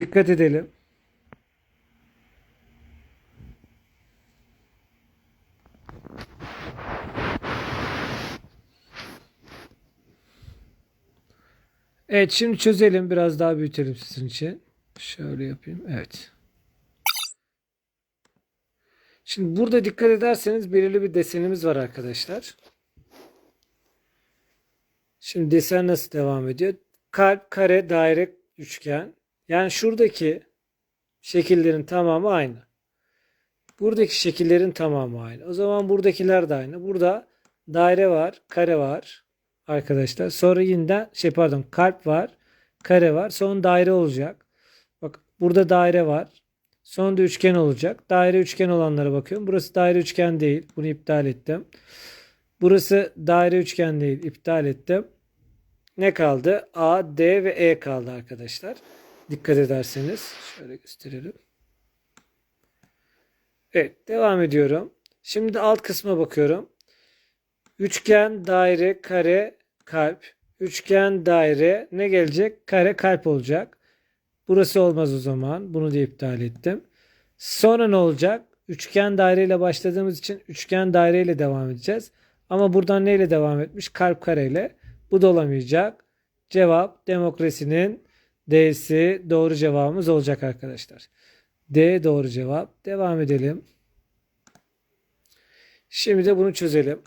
Dikkat edelim. Evet şimdi çözelim. Biraz daha büyütelim sizin için. Şöyle yapayım. Evet. Şimdi burada dikkat ederseniz belirli bir desenimiz var arkadaşlar. Şimdi desen nasıl devam ediyor? Kalp, kare, daire, üçgen. Yani şuradaki şekillerin tamamı aynı. Buradaki şekillerin tamamı aynı. O zaman buradakiler de aynı. Burada daire var, kare var arkadaşlar. Sonra yeniden şey pardon kalp var, kare var. Son daire olacak. Bak burada daire var. Sonunda üçgen olacak. Daire üçgen olanlara bakıyorum. Burası daire üçgen değil. Bunu iptal ettim. Burası daire üçgen değil. İptal ettim. Ne kaldı? A, D ve E kaldı arkadaşlar. Dikkat ederseniz. Şöyle gösterelim. Evet. Devam ediyorum. Şimdi alt kısma bakıyorum. Üçgen, daire, kare, kalp. Üçgen, daire ne gelecek? Kare, kalp olacak. Burası olmaz o zaman. Bunu da iptal ettim. Sonra ne olacak? Üçgen daireyle başladığımız için üçgen daireyle devam edeceğiz. Ama buradan neyle devam etmiş? Kalp kareyle. Bu da olamayacak. Cevap demokrasinin D'si doğru cevabımız olacak arkadaşlar. D doğru cevap. Devam edelim. Şimdi de bunu çözelim.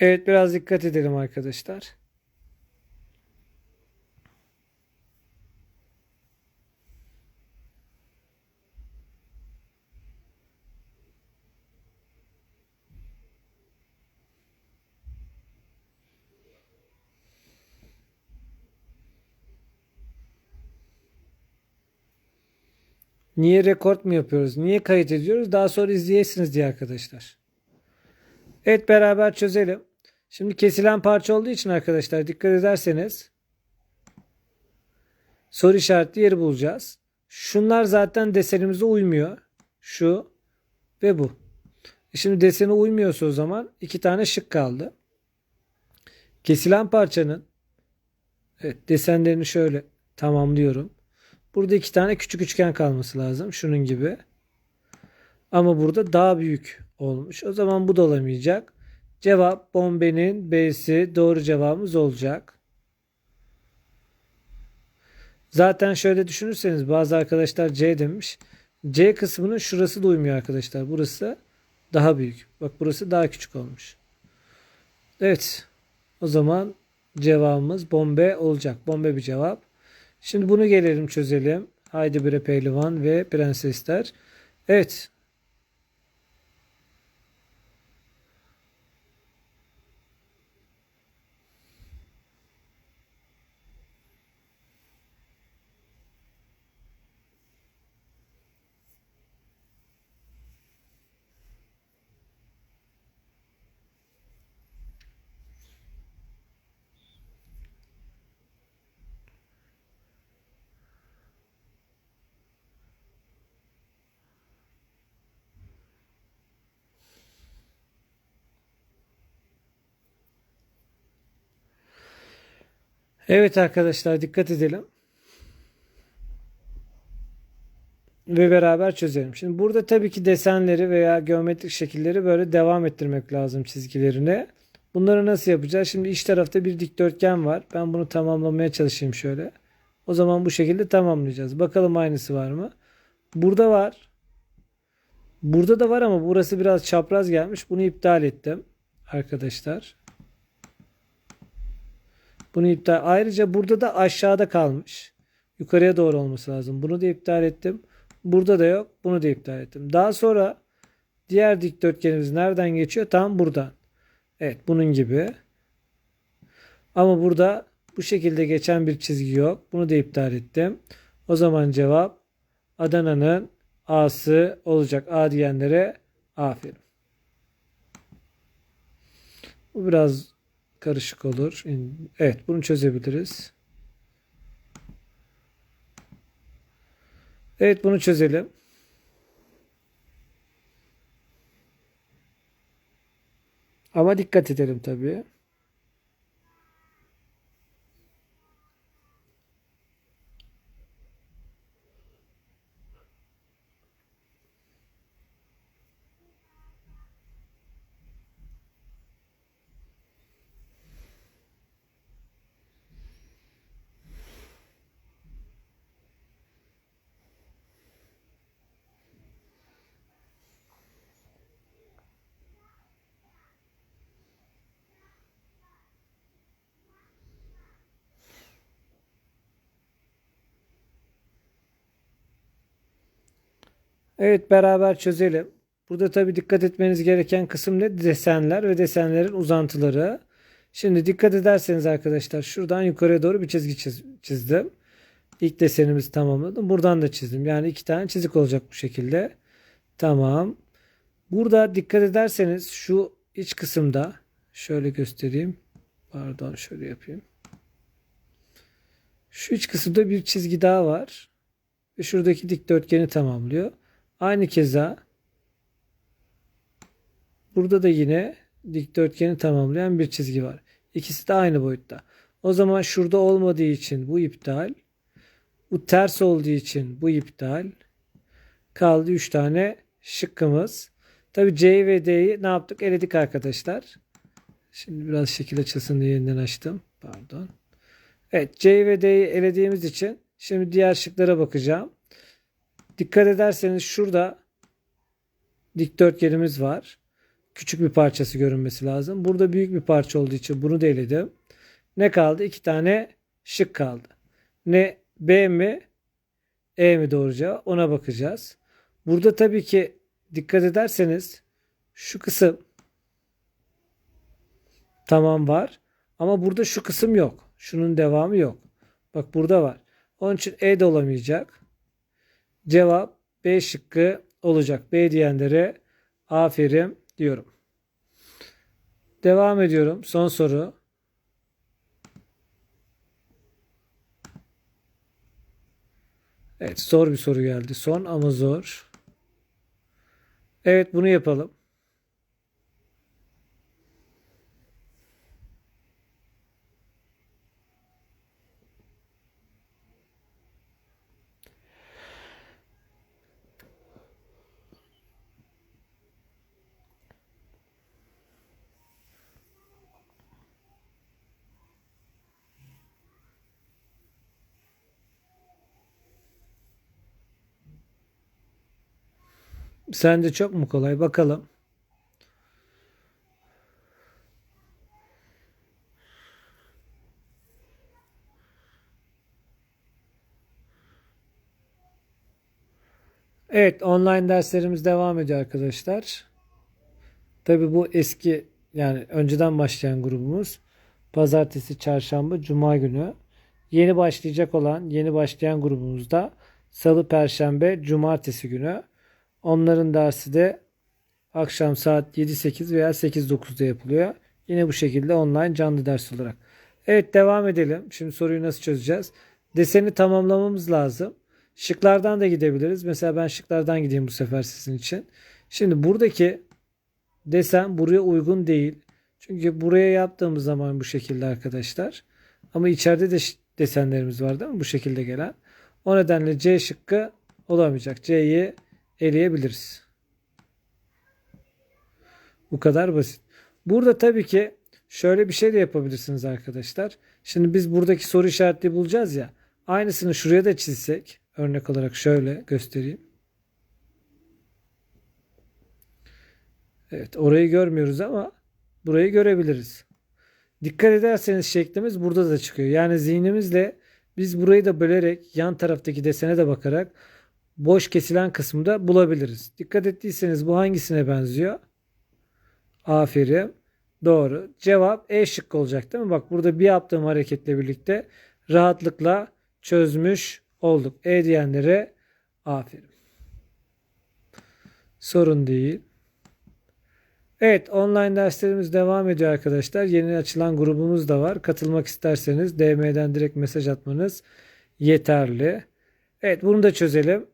Evet biraz dikkat edelim arkadaşlar. Niye rekord mu yapıyoruz? Niye kayıt ediyoruz? Daha sonra izleyesiniz diye arkadaşlar. Evet beraber çözelim. Şimdi kesilen parça olduğu için arkadaşlar dikkat ederseniz soru işaretli yeri bulacağız. Şunlar zaten desenimize uymuyor. Şu ve bu. E Şimdi desene uymuyorsa o zaman iki tane şık kaldı. Kesilen parçanın evet, desenlerini şöyle tamamlıyorum. Burada iki tane küçük üçgen kalması lazım. Şunun gibi. Ama burada daha büyük olmuş. O zaman bu da olamayacak. Cevap bombenin B'si doğru cevabımız olacak. Zaten şöyle düşünürseniz bazı arkadaşlar C demiş. C kısmının şurası da uymuyor arkadaşlar. Burası daha büyük. Bak burası daha küçük olmuş. Evet. O zaman cevabımız bombe olacak. Bombe bir cevap. Şimdi bunu gelelim çözelim. Haydi bre pehlivan ve prensesler. Evet. Evet arkadaşlar dikkat edelim. Ve beraber çözelim. Şimdi burada tabii ki desenleri veya geometrik şekilleri böyle devam ettirmek lazım çizgilerine. Bunları nasıl yapacağız? Şimdi iç tarafta bir dikdörtgen var. Ben bunu tamamlamaya çalışayım şöyle. O zaman bu şekilde tamamlayacağız. Bakalım aynısı var mı? Burada var. Burada da var ama burası biraz çapraz gelmiş. Bunu iptal ettim. Arkadaşlar. Bunu iptal. Ayrıca burada da aşağıda kalmış. Yukarıya doğru olması lazım. Bunu da iptal ettim. Burada da yok. Bunu da iptal ettim. Daha sonra diğer dikdörtgenimiz nereden geçiyor? Tam buradan. Evet bunun gibi. Ama burada Bu şekilde geçen bir çizgi yok. Bunu da iptal ettim. O zaman cevap Adana'nın A'sı olacak. A diyenlere aferin. Bu biraz karışık olur. Evet bunu çözebiliriz. Evet bunu çözelim. Ama dikkat edelim tabii. Evet beraber çözelim. Burada tabii dikkat etmeniz gereken kısım ne? Desenler ve desenlerin uzantıları. Şimdi dikkat ederseniz arkadaşlar şuradan yukarıya doğru bir çizgi çiz çizdim. İlk desenimizi tamamladım. Buradan da çizdim. Yani iki tane çizik olacak bu şekilde. Tamam. Burada dikkat ederseniz şu iç kısımda şöyle göstereyim. Pardon şöyle yapayım. Şu iç kısımda bir çizgi daha var. Ve şuradaki dikdörtgeni tamamlıyor. Aynı keza burada da yine dikdörtgeni tamamlayan bir çizgi var. İkisi de aynı boyutta. O zaman şurada olmadığı için bu iptal. Bu ters olduğu için bu iptal. Kaldı 3 tane şıkkımız. Tabi C ve D'yi ne yaptık? Eledik arkadaşlar. Şimdi biraz şekil açılsın diye yeniden açtım. Pardon. Evet C ve D'yi elediğimiz için şimdi diğer şıklara bakacağım. Dikkat ederseniz şurada dikdörtgenimiz var. Küçük bir parçası görünmesi lazım. Burada büyük bir parça olduğu için bunu da eledim. Ne kaldı? İki tane şık kaldı. Ne B mi E mi doğru cevap? Ona bakacağız. Burada tabii ki dikkat ederseniz şu kısım tamam var. Ama burada şu kısım yok. Şunun devamı yok. Bak burada var. Onun için E de olamayacak. Cevap B şıkkı olacak. B diyenlere aferin diyorum. Devam ediyorum. Son soru. Evet zor bir soru geldi. Son ama zor. Evet bunu yapalım. Sence çok mu kolay? Bakalım. Evet, online derslerimiz devam ediyor arkadaşlar. Tabi bu eski yani önceden başlayan grubumuz. Pazartesi, çarşamba, cuma günü. Yeni başlayacak olan, yeni başlayan grubumuzda salı, perşembe, cumartesi günü. Onların dersi de akşam saat 7-8 veya 8-9'da yapılıyor. Yine bu şekilde online canlı ders olarak. Evet devam edelim. Şimdi soruyu nasıl çözeceğiz? Deseni tamamlamamız lazım. Şıklardan da gidebiliriz. Mesela ben şıklardan gideyim bu sefer sizin için. Şimdi buradaki desen buraya uygun değil. Çünkü buraya yaptığımız zaman bu şekilde arkadaşlar. Ama içeride de desenlerimiz var değil mi? Bu şekilde gelen. O nedenle C şıkkı olamayacak. C'yi eleyebiliriz. Bu kadar basit. Burada tabii ki şöyle bir şey de yapabilirsiniz arkadaşlar. Şimdi biz buradaki soru işaretli bulacağız ya. Aynısını şuraya da çizsek. Örnek olarak şöyle göstereyim. Evet orayı görmüyoruz ama burayı görebiliriz. Dikkat ederseniz şeklimiz burada da çıkıyor. Yani zihnimizle biz burayı da bölerek yan taraftaki desene de bakarak boş kesilen kısımda bulabiliriz. Dikkat ettiyseniz bu hangisine benziyor? Aferin. Doğru. Cevap E şıkkı olacak değil mi? Bak burada bir yaptığım hareketle birlikte rahatlıkla çözmüş olduk. E diyenlere aferin. Sorun değil. Evet online derslerimiz devam ediyor arkadaşlar. Yeni açılan grubumuz da var. Katılmak isterseniz DM'den direkt mesaj atmanız yeterli. Evet bunu da çözelim.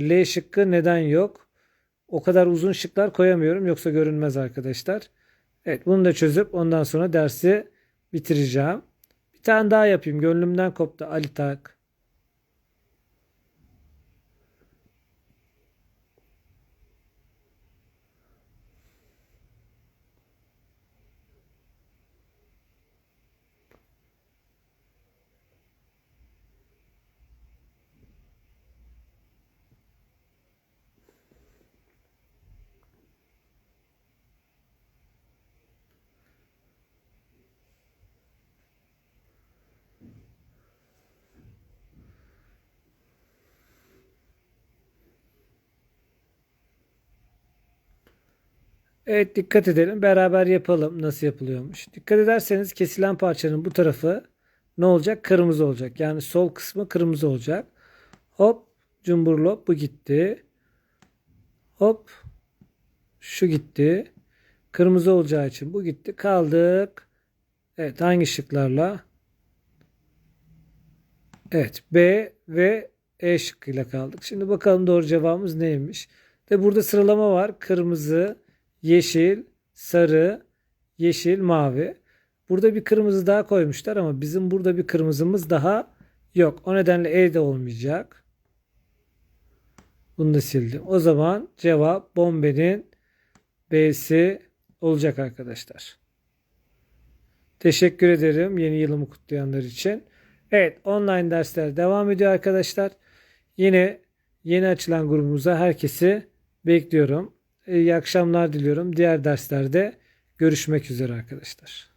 L şıkkı neden yok? O kadar uzun şıklar koyamıyorum yoksa görünmez arkadaşlar. Evet bunu da çözüp ondan sonra dersi bitireceğim. Bir tane daha yapayım. Gönlümden koptu Ali Tak. Evet dikkat edelim. Beraber yapalım nasıl yapılıyormuş. Dikkat ederseniz kesilen parçanın bu tarafı ne olacak? Kırmızı olacak. Yani sol kısmı kırmızı olacak. Hop cumburlop bu gitti. Hop şu gitti. Kırmızı olacağı için bu gitti. Kaldık. Evet hangi şıklarla? Evet B ve E şıkkıyla kaldık. Şimdi bakalım doğru cevabımız neymiş? De burada sıralama var. Kırmızı, yeşil, sarı, yeşil, mavi. Burada bir kırmızı daha koymuşlar ama bizim burada bir kırmızımız daha yok. O nedenle E de olmayacak. Bunu da sildim. O zaman cevap bombenin B'si olacak arkadaşlar. Teşekkür ederim yeni yılımı kutlayanlar için. Evet online dersler devam ediyor arkadaşlar. Yine yeni açılan grubumuza herkesi bekliyorum. İyi akşamlar diliyorum. Diğer derslerde görüşmek üzere arkadaşlar.